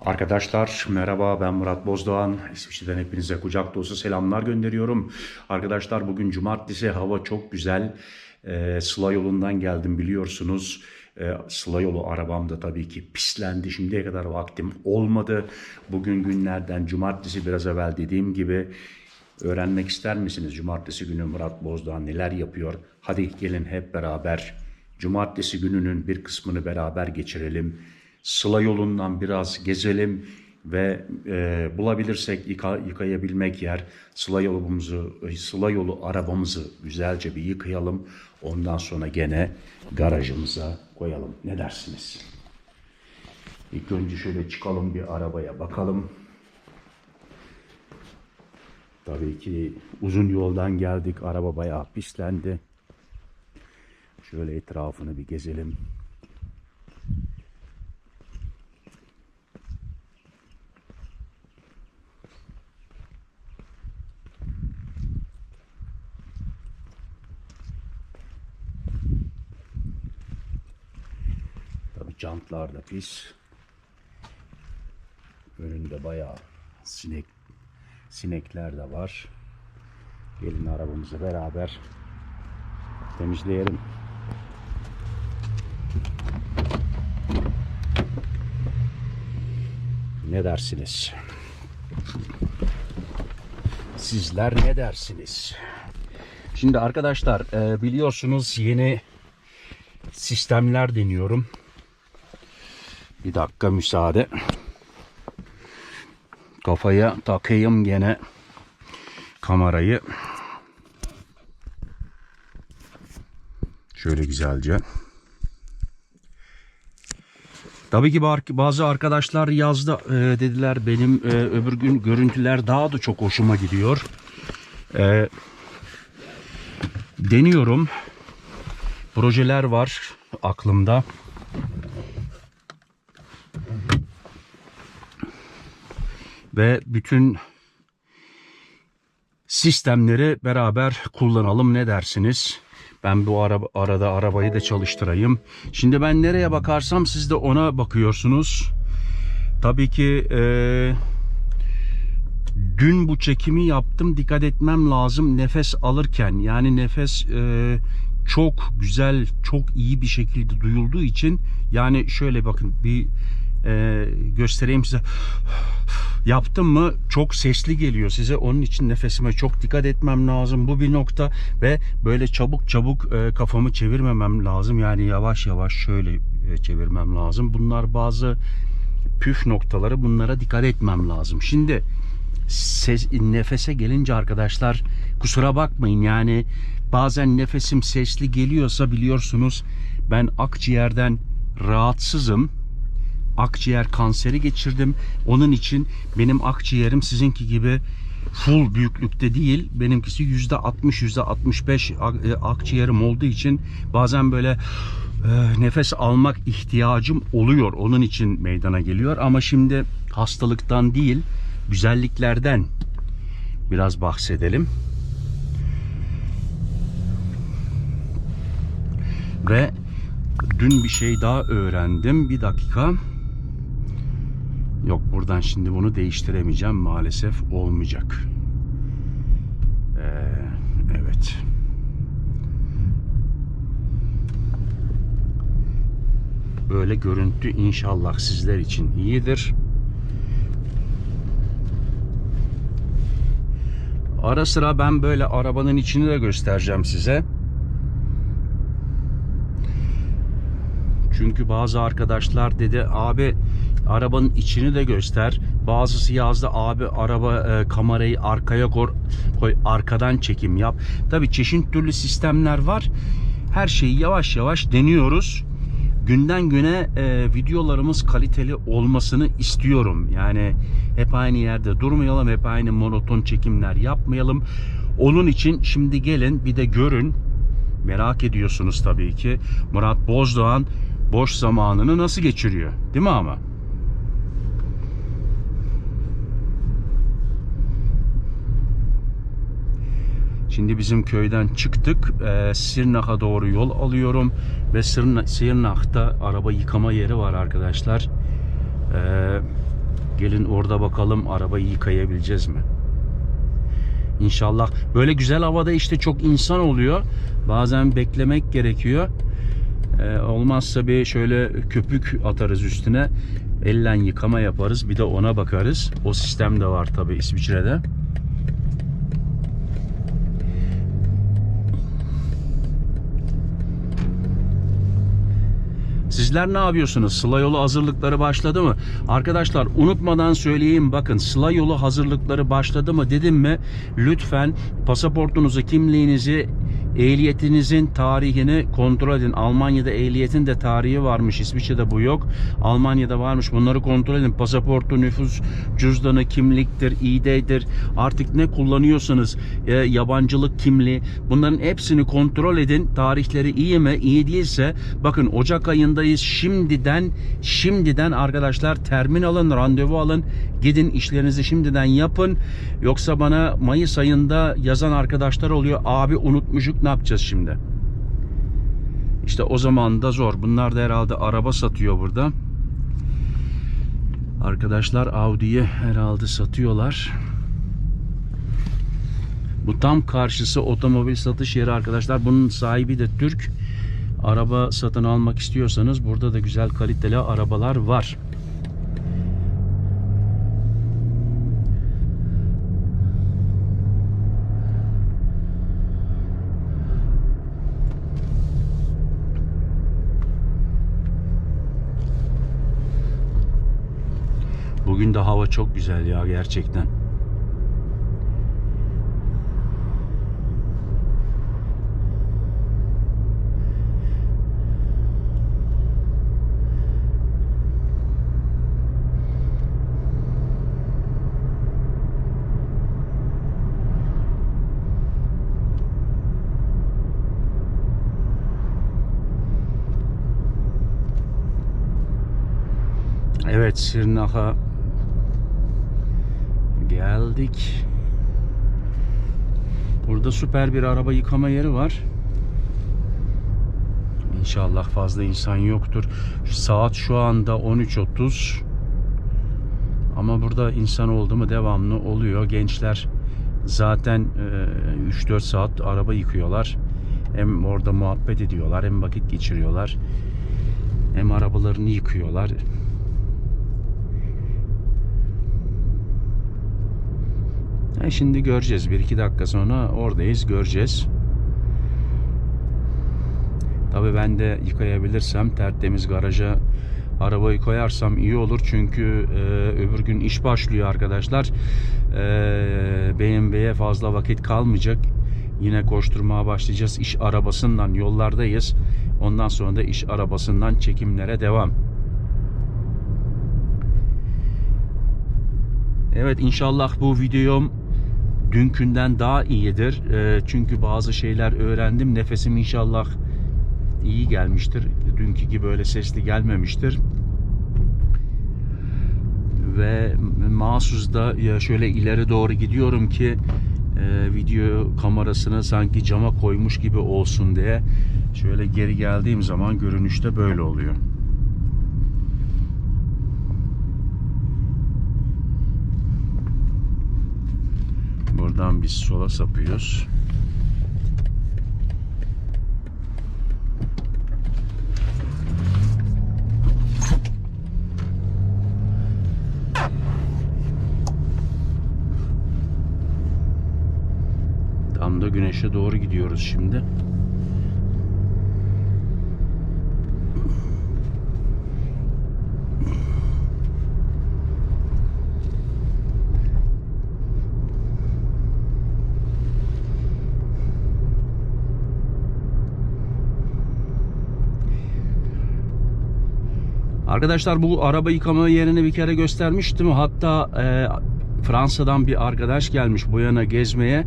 Arkadaşlar merhaba ben Murat Bozdoğan. İsviçre'den hepinize kucak dolusu selamlar gönderiyorum. Arkadaşlar bugün cumartesi hava çok güzel. Ee, Sıla yolundan geldim biliyorsunuz. Ee, Sıla yolu arabam da tabii ki pislendi. Şimdiye kadar vaktim olmadı. Bugün günlerden cumartesi biraz evvel dediğim gibi öğrenmek ister misiniz? Cumartesi günü Murat Bozdoğan neler yapıyor? Hadi gelin hep beraber cumartesi gününün bir kısmını beraber geçirelim. Sıla yolundan biraz gezelim ve e, bulabilirsek yıka, yıkayabilmek yer Sıla yolumuzu, Sıla yolu arabamızı güzelce bir yıkayalım. Ondan sonra gene garajımıza koyalım. Ne dersiniz? İlk önce şöyle çıkalım bir arabaya bakalım. Tabii ki uzun yoldan geldik. Araba bayağı pislendi. Şöyle etrafını bir gezelim. Tabii jantlar da pis. Önünde bayağı sinek sinekler de var. Gelin arabamızı beraber temizleyelim. Ne dersiniz? Sizler ne dersiniz? Şimdi arkadaşlar e, biliyorsunuz yeni sistemler deniyorum. Bir dakika müsaade. Kafaya takayım gene kamerayı. Şöyle güzelce. Tabii ki bazı arkadaşlar yazdı e, dediler benim e, öbür gün görüntüler daha da çok hoşuma gidiyor. E, deniyorum. Projeler var aklımda. Ve bütün sistemleri beraber kullanalım ne dersiniz? Ben bu araba, arada arabayı da çalıştırayım. Şimdi ben nereye bakarsam siz de ona bakıyorsunuz. Tabii ki eee, dün bu çekimi yaptım. Dikkat etmem lazım nefes alırken. Yani nefes eee, çok güzel, çok iyi bir şekilde duyulduğu için. Yani şöyle bakın bir eee, göstereyim size. Yaptım mı çok sesli geliyor size. Onun için nefesime çok dikkat etmem lazım. Bu bir nokta ve böyle çabuk çabuk e, kafamı çevirmemem lazım. Yani yavaş yavaş şöyle e, çevirmem lazım. Bunlar bazı püf noktaları. Bunlara dikkat etmem lazım. Şimdi ses, nefese gelince arkadaşlar kusura bakmayın yani bazen nefesim sesli geliyorsa biliyorsunuz ben akciğerden rahatsızım akciğer kanseri geçirdim. Onun için benim akciğerim sizinki gibi full büyüklükte değil. Benimkisi yüzde 60 yüzde 65 ak- e, akciğerim olduğu için bazen böyle e, nefes almak ihtiyacım oluyor. Onun için meydana geliyor. Ama şimdi hastalıktan değil güzelliklerden biraz bahsedelim. Ve dün bir şey daha öğrendim. Bir dakika. Yok buradan şimdi bunu değiştiremeyeceğim. Maalesef olmayacak. Ee, evet. Böyle görüntü inşallah sizler için iyidir. Ara sıra ben böyle arabanın içini de göstereceğim size. Çünkü bazı arkadaşlar dedi abi arabanın içini de göster. Bazısı yazdı abi araba e, kamerayı arkaya koy, koy arkadan çekim yap. Tabi çeşit türlü sistemler var. Her şeyi yavaş yavaş deniyoruz. Günden güne e, videolarımız kaliteli olmasını istiyorum. Yani hep aynı yerde durmayalım, hep aynı monoton çekimler yapmayalım. Onun için şimdi gelin bir de görün. Merak ediyorsunuz tabii ki. Murat Bozdoğan boş zamanını nasıl geçiriyor? Değil mi ama? Şimdi bizim köyden çıktık. E, Sirnak'a doğru yol alıyorum. Ve Sirna, Sirnak'ta araba yıkama yeri var arkadaşlar. E, Gelin orada bakalım arabayı yıkayabileceğiz mi? İnşallah. Böyle güzel havada işte çok insan oluyor. Bazen beklemek gerekiyor. Ee, olmazsa bir şöyle köpük atarız üstüne. Ellen yıkama yaparız. Bir de ona bakarız. O sistem de var tabi İsviçre'de. Sizler ne yapıyorsunuz? Sıla yolu hazırlıkları başladı mı? Arkadaşlar unutmadan söyleyeyim bakın Sıla yolu hazırlıkları başladı mı dedim mi? Lütfen pasaportunuzu, kimliğinizi, ehliyetinizin tarihini kontrol edin. Almanya'da ehliyetin de tarihi varmış. İsviçre'de bu yok. Almanya'da varmış. Bunları kontrol edin. Pasaportu, nüfus cüzdanı, kimliktir, ID'dir. Artık ne kullanıyorsanız e, yabancılık kimliği bunların hepsini kontrol edin. Tarihleri iyi mi? İyi değilse bakın Ocak ayındayız. Şimdiden şimdiden arkadaşlar termin alın, randevu alın. Gidin işlerinizi şimdiden yapın. Yoksa bana Mayıs ayında yazan arkadaşlar oluyor. Abi unutmuşuk ne yapacağız şimdi? İşte o zaman da zor. Bunlar da herhalde araba satıyor burada. Arkadaşlar Audi'yi herhalde satıyorlar. Bu tam karşısı otomobil satış yeri arkadaşlar. Bunun sahibi de Türk. Araba satın almak istiyorsanız burada da güzel kaliteli arabalar var. Bugün de hava çok güzel ya gerçekten. Evet Sirnak'a geldik. Burada süper bir araba yıkama yeri var. İnşallah fazla insan yoktur. Saat şu anda 13.30. Ama burada insan oldu mu devamlı oluyor. Gençler zaten e, 3-4 saat araba yıkıyorlar. Hem orada muhabbet ediyorlar hem vakit geçiriyorlar. Hem arabalarını yıkıyorlar. Ha, şimdi göreceğiz. 1-2 dakika sonra oradayız. Göreceğiz. Tabii ben de yıkayabilirsem tertemiz garaja arabayı koyarsam iyi olur. Çünkü e, öbür gün iş başlıyor arkadaşlar. E, BMW'ye fazla vakit kalmayacak. Yine koşturmaya başlayacağız. İş arabasından yollardayız. Ondan sonra da iş arabasından çekimlere devam. Evet inşallah bu videom dünkünden daha iyidir. E, çünkü bazı şeyler öğrendim. Nefesim inşallah iyi gelmiştir. Dünkü gibi öyle sesli gelmemiştir. Ve mahsus da şöyle ileri doğru gidiyorum ki e, video kamerasını sanki cama koymuş gibi olsun diye şöyle geri geldiğim zaman görünüşte böyle oluyor. Buradan biz sola sapıyoruz. Tam da güneşe doğru gidiyoruz şimdi. Arkadaşlar bu araba yıkama yerini bir kere göstermiştim. Hatta e, Fransa'dan bir arkadaş gelmiş bu yana gezmeye.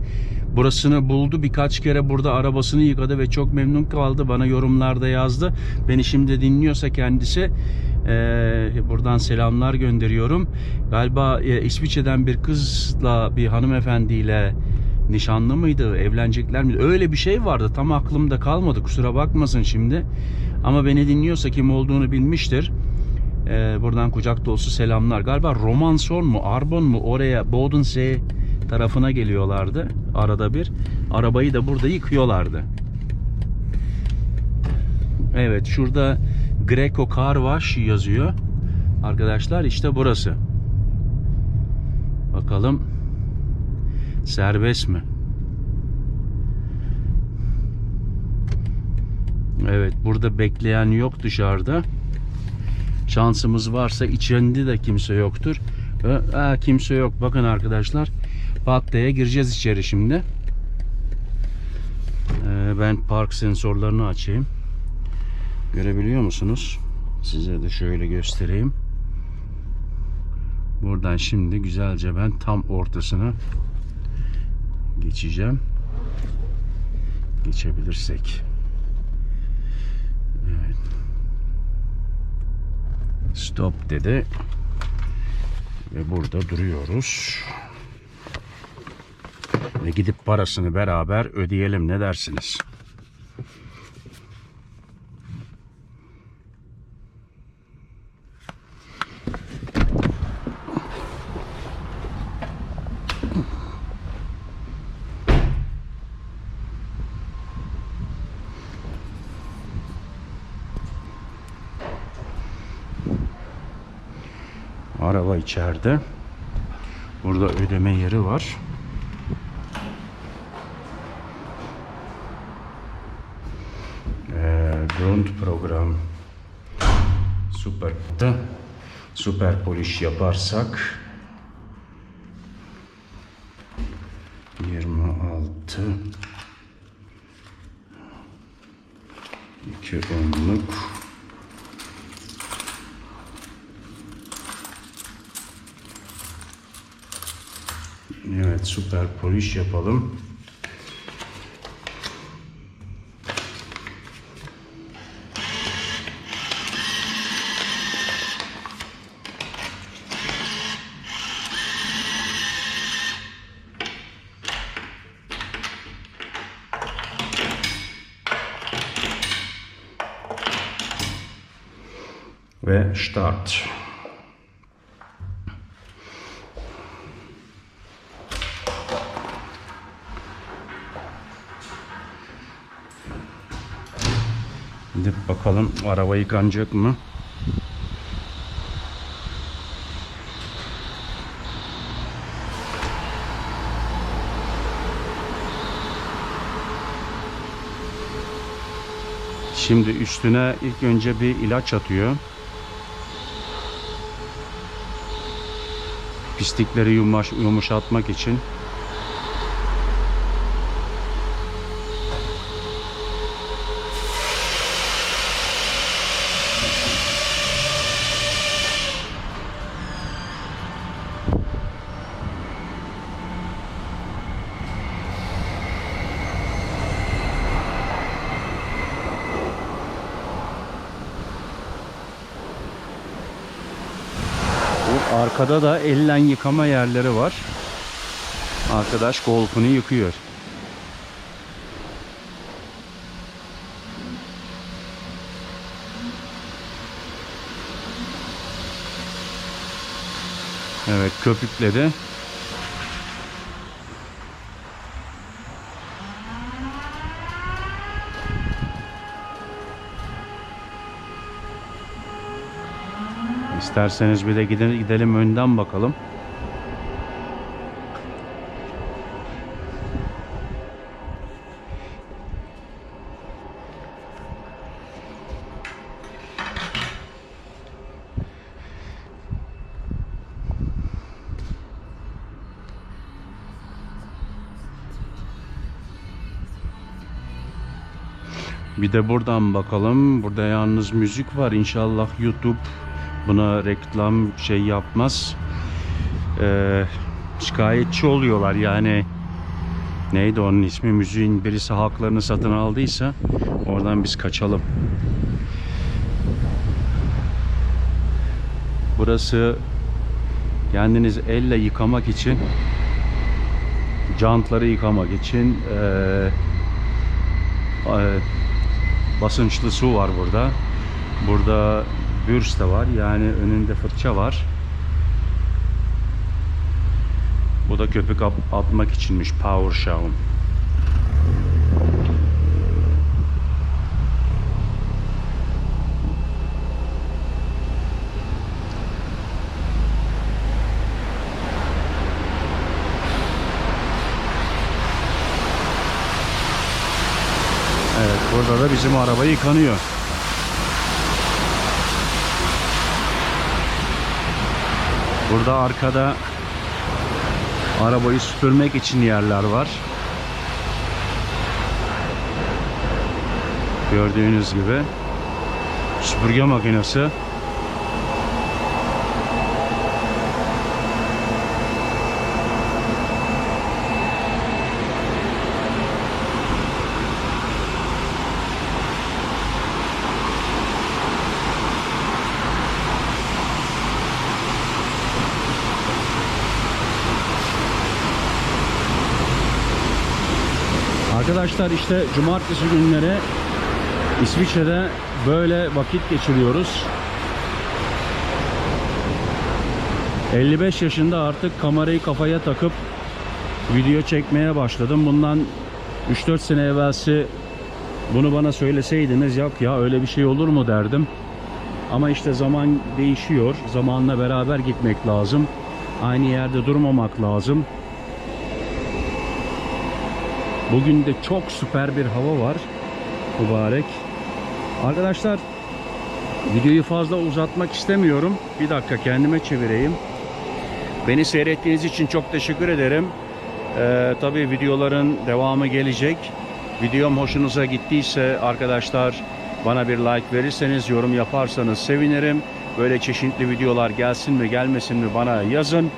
Burasını buldu. Birkaç kere burada arabasını yıkadı ve çok memnun kaldı. Bana yorumlarda yazdı. Beni şimdi dinliyorsa kendisi e, buradan selamlar gönderiyorum. Galiba e, İsviçre'den bir kızla bir hanımefendiyle nişanlı mıydı, evlenecekler miydi? Öyle bir şey vardı. Tam aklımda kalmadı. Kusura bakmasın şimdi. Ama beni dinliyorsa kim olduğunu bilmiştir. Ee, buradan kucak dolusu selamlar. Galiba Romanson mu, Arbon mu oraya Bodensee tarafına geliyorlardı arada bir. Arabayı da burada yıkıyorlardı. Evet şurada Greco Car Wash yazıyor. Arkadaşlar işte burası. Bakalım serbest mi? Evet burada bekleyen yok dışarıda. Şansımız varsa içinde de kimse yoktur. Aa, kimse yok. Bakın arkadaşlar. Pattaya gireceğiz içeri şimdi. Ee, ben park sensörlerini açayım. Görebiliyor musunuz? Size de şöyle göstereyim. Buradan şimdi güzelce ben tam ortasına geçeceğim. Geçebilirsek. Evet. Stop dedi. Ve burada duruyoruz. Ve gidip parasını beraber ödeyelim ne dersiniz? Araba içeride. Burada ödeme yeri var. Ee, Grundprogram Super'da süper. Poliş yaparsak. 26 2 onluk Evet süper poliş yapalım. Ve start. Bakalım araba yıkanacak mı? Şimdi üstüne ilk önce bir ilaç atıyor. Pislikleri yumuş, yumuşatmak için. Bu arkada da ellen yıkama yerleri var. Arkadaş golfunu yıkıyor. Evet köpükledi. İsterseniz bir de gidelim, gidelim önden bakalım. Bir de buradan bakalım. Burada yalnız müzik var. İnşallah YouTube buna reklam şey yapmaz. Ee, şikayetçi oluyorlar yani. Neydi onun ismi? Müziğin birisi haklarını satın aldıysa oradan biz kaçalım. Burası kendiniz elle yıkamak için jantları yıkamak için eee eee, basınçlı su var burada. Burada Bürste var. Yani önünde fırça var. Bu da köpük at- atmak içinmiş. Power Shower. Evet burada da bizim araba yıkanıyor. Burada arkada arabayı süpürmek için yerler var. Gördüğünüz gibi süpürge makinesi. Arkadaşlar işte cumartesi günleri İsviçre'de böyle vakit geçiriyoruz. 55 yaşında artık kamerayı kafaya takıp video çekmeye başladım. Bundan 3-4 sene evvelsi bunu bana söyleseydiniz yok ya öyle bir şey olur mu derdim. Ama işte zaman değişiyor. Zamanla beraber gitmek lazım. Aynı yerde durmamak lazım. Bugün de çok süper bir hava var. Mübarek. Arkadaşlar videoyu fazla uzatmak istemiyorum. Bir dakika kendime çevireyim. Beni seyrettiğiniz için çok teşekkür ederim. Ee, tabii videoların devamı gelecek. Videom hoşunuza gittiyse arkadaşlar bana bir like verirseniz, yorum yaparsanız sevinirim. Böyle çeşitli videolar gelsin mi gelmesin mi bana yazın.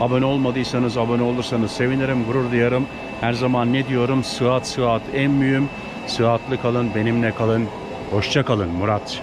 Abone olmadıysanız abone olursanız sevinirim, gurur duyarım. Her zaman ne diyorum? Sıhhat sıhhat en mühim. Sıhhatli kalın, benimle kalın. Hoşça kalın Murat.